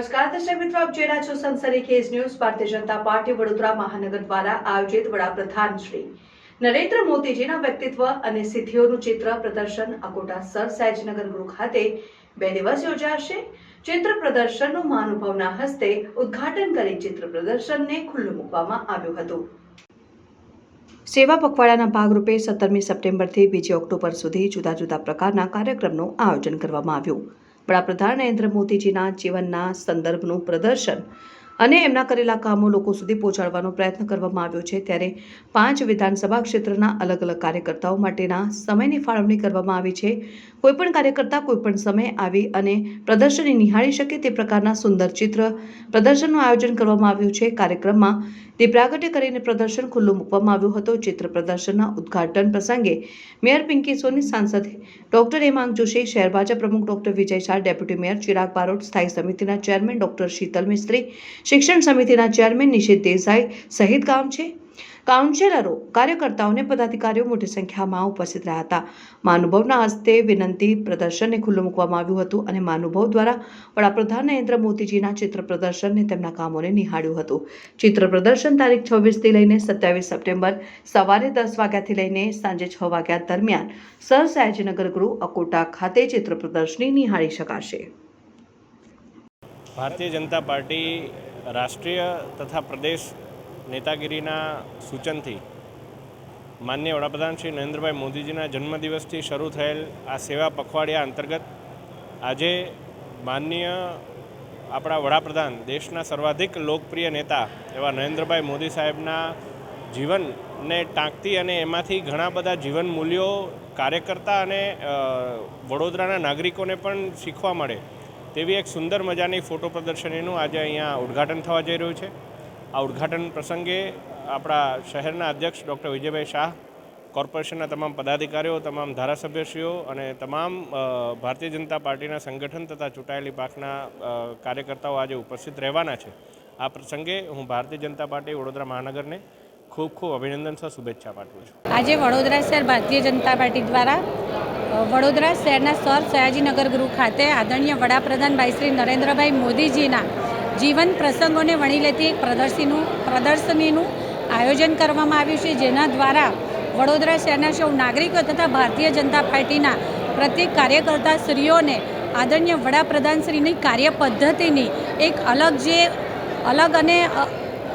નમસ્કાર, દર્શક મિત્રો, આપ જોઈ છો સંસદી case news. Bharatiya Janata party Vadodara મહાનગર દ્વારા આયોજિત વડાપ્રધાન શ્રી નરેન્દ્ર મોદીજીના વ્યક્તિત્વ અને સિદ્ધિઓનું ચિત્ર પ્રદર્શન અકોટા સર સહેજનગર ગૃહ ખાતે બે દિવસ યોજાશે. ચિત્ર પ્રદર્શનનું મહાનુભાવના હસ્તે ઉદ્ઘાટન કરી ચિત્ર પ્રદર્શનને ખુલ્લું મૂકવામાં આવ્યું હતું. સેવા પખવાડાના ભાગરૂપે સત્તરમી સપ્ટેમ્બરથી બીજી ઓક્ટોબર સુધી જુદા જુદા પ્રકારના કાર્યક્રમનું આયોજન કરવામાં આવ્યું. વડાપ્રધાન નરેન્દ્ર મોદીજીના જીવનના સંદર્ભનું પ્રદર્શન અને એમના કરેલા કામો લોકો સુધી પહોંચાડવાનો પ્રયત્ન કરવામાં આવ્યો છે. ત્યારે પાંચ વિધાનસભા ક્ષેત્રના અલગ અલગ કાર્યકર્તાઓ માટેના સમયની ફાળવણી કરવામાં આવી છે. કોઈપણ કાર્યકર્તા કોઈપણ સમય આવી અને પ્રદર્શનને નિહાળી શકે તે પ્રકારના સુંદર ચિત્ર પ્રદર્શનનું આયોજન કરવામાં આવ્યું છે. કાર્યક્રમમાં દીપ પ્રાગટ્ય કરીને પ્રદર્શન ખુલ્લું મૂકવામાં આવ્યું હતું. ચિત્ર પ્રદર્શનના ઉદ્ઘાટન પ્રસંગે મેયર પિંકી સોની, સાંસદ ડોક્ટર હેમાંગ જોશી, શહેર ભાજપ પ્રમુખ doctor Vijay Shah, deputy mayor Chirag Barot, સ્થાયી સમિતિના ચેરમેન ડોક્ટર શીતલ મિસ્ત્રી શિક્ષણ સમિતિના ચેરમેન નિશિત દેસાઈ સહિત કામ છે. કાઉન્સિલરો કાર્યકર્તાઓને પદાધિકારીઓ મોટી સંખ્યામાં ઉપસ્થિત રહ્યા હતા. મહાનુભાવના હસ્તે વિનંતી, પ્રદર્શનને ખુલ્લું મૂકવામાં આવ્યું હતું અને મહાનુભાવ દ્વારા વડાપ્રધાન નરેન્દ્ર મોદીજીના ચિત્ર પ્રદર્શનને તેમના કામોને નિહાળ્યું હતું. ચિત્ર પ્રદર્શન તારીખ છવ્વીસથી લઈને સત્યાવીસ સપ્ટેમ્બર સવારે દસ વાગ્યાથી લઈને સાંજે છ વાગ્યા દરમિયાન સર સયાજીનગર ગૃહ અકોટા ખાતે ચિત્ર પ્રદર્શની નિહાળી શકાશે. ભારતીય જનતા પાર્ટી રાષ્ટ્રીય તથા પ્રદેશ નેતાગીરીના સૂચનથી માન્ય વડાપ્રધાન શ્રી નરેન્દ્રભાઈ મોદીજીના જન્મદિવસથી શરૂ થયેલ આ સેવા પખવાડિયા અંતર્ગત આજે માનનીય આપણા વડાપ્રધાન, દેશના સર્વાધિક લોકપ્રિય નેતા એવા નરેન્દ્રભાઈ મોદી સાહેબના જીવનને ટાંકતી અને એમાંથી ઘણા બધા જીવન મૂલ્યો કાર્યકર્તા અને વડોદરાના નાગરિકોને પણ શીખવા મળે. તેવી એક સુંદર મજાની ફોટો પ્રદર્શનીનું આજે અહીંયા ઉદ્ઘાટન થવા જઈ રહ્યું છે. આ ઉદ્ઘાટન પ્રસંગે આપણા શહેરના અધ્યક્ષ ડૉક્ટર વિજયભાઈ શાહ, કોર્પોરેશનના તમામ પદાધિકારીઓ, તમામ ધારાસભ્યશ્રીઓ અને તમામ ભારતીય જનતા પાર્ટીના સંગઠન તથા ચૂંટાયેલી પાકના કાર્યકર્તાઓ આજે ઉપસ્થિત રહેવાના છે. આ પ્રસંગે હું ભારતીય જનતા પાર્ટી વડોદરા મહાનગરને ખૂબ ખૂબ અભિનંદન, સર. શુભેચ્છા પાઠવું છું. આજે વડોદરા શહેર ભારતીય જનતા પાર્ટી દ્વારા વડોદરા શહેરના સર સયાજીનગર ગૃહ ખાતે આદરણીય વડાપ્રધાન ભાઈ શ્રી નરેન્દ્રભાઈ મોદીજીના જીવન પ્રસંગોને વણી લેતી એક પ્રદર્શનીનું પ્રદર્શનીનું આયોજન કરવામાં આવ્યું છે, જેના દ્વારા વડોદરા શહેરના સૌ નાગરિકો તથા ભારતીય જનતા પાર્ટીના પ્રત્યેક કાર્યકર્તા શ્રીઓને આદરણીય વડાપ્રધાન શ્રીની કાર્ય પદ્ધતિની એક અલગ જે, અલગ અને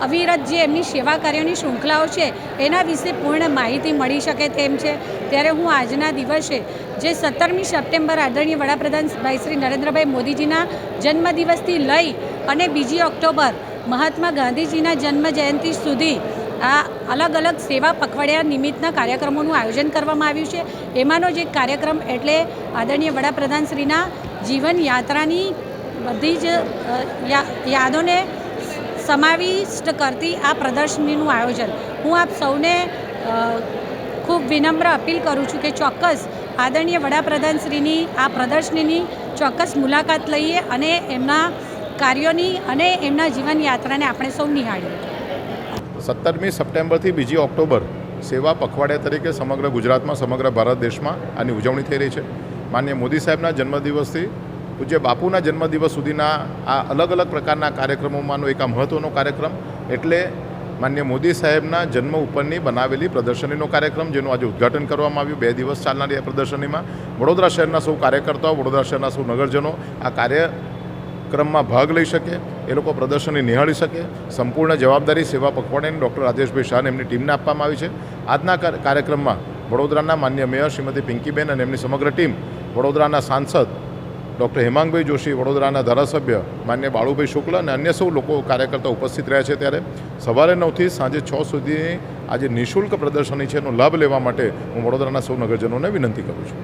અવિરત જે એમની સેવા કાર્યોની શૃંખલાઓ છે, એના વિશે પૂર્ણ માહિતી મળી શકે તેમ છે. ત્યારે હું આજના દિવસે, જે સત્તરમી સપ્ટેમ્બર આદરણીય વડાપ્રધાન ભાઈ શ્રી નરેન્દ્રભાઈ મોદીજીના જન્મદિવસથી લઈ અને બીજી ઓક્ટોબર મહાત્મા ગાંધીજીના જન્મ જયંતિ સુધી આ અલગ અલગ સેવા પખવાડિયા નિમિત્તના કાર્યક્રમોનું આયોજન કરવામાં આવ્યું છે. એમાંનો જે કાર્યક્રમ એટલે આદરણીય વડાપ્રધાન શ્રીના જીવન યાત્રાની બધી જ યાદોને સમાવિષ્ટ કરતી આ પ્રદર્શનીનું આયોજન. હું આપ સૌને ખૂબ વિનમ્ર અપીલ કરું છું કે ચોક્કસ આદરણીય વડાપ્રધાન શ્રીની આ પ્રદર્શનીની ચોક્કસ મુલાકાત લઈએ અને એમના કાર્યોની અને એમના જીવન યાત્રાને આપણે સૌ નિહાળીએ. સત્તરમી સપ્ટેમ્બરથી બીજી ઓક્ટોબર સેવા પખવાડિયા તરીકે સમગ્ર ગુજરાતમાં, સમગ્ર ભારત દેશમાં આની ઉજવણી થઈ રહી છે. માન્ય મોદી સાહેબના જન્મદિવસથી પૂજ્ય બાપુના જન્મદિવસ સુધીના આ અલગ અલગ પ્રકારના કાર્યક્રમોમાંનો એક આ મહત્ત્વનો કાર્યક્રમ. એટલે માન્ય મોદી સાહેબના જન્મ ઉપરની બનાવેલી પ્રદર્શનીનો કાર્યક્રમ, જેનું આજે ઉદ્ઘાટન કરવામાં આવ્યું. બે દિવસ ચાલનારી આ પ્રદર્શનીમાં વડોદરા શહેરના સૌ કાર્યકર્તાઓ, વડોદરા શહેરના સૌ નગરજનો આ કાર્ય ક્રમમાં ભાગ લઈ શકે, એ લોકો પ્રદર્શનને નિહાળી શકે. સંપૂર્ણ જવાબદારી સેવા પખવાડીને ડૉક્ટર રાજેશભાઈ શાહને એમની ટીમને આપવામાં આવી છે. આજના કાર્યક્રમમાં વડોદરાના માન્ય મેયર શ્રીમતી પિંકીબેન અને એમની સમગ્ર ટીમ વડોદરાના સાંસદ ડૉક્ટર હેમાંગભાઈ જોશી વડોદરાના ધારાસભ્ય, માન્ય બાળુભાઈ શુક્લ અને અન્ય સૌ લોકો કાર્યકર્તા ઉપસ્થિત રહ્યા છે ત્યારે સવારે નવથી સાંજે છ સુધીની આજે નિઃશુલ્ક પ્રદર્શની છે એનો લાભ લેવા માટે હું વડોદરાના સૌ નગરજનોને વિનંતી કરું છું.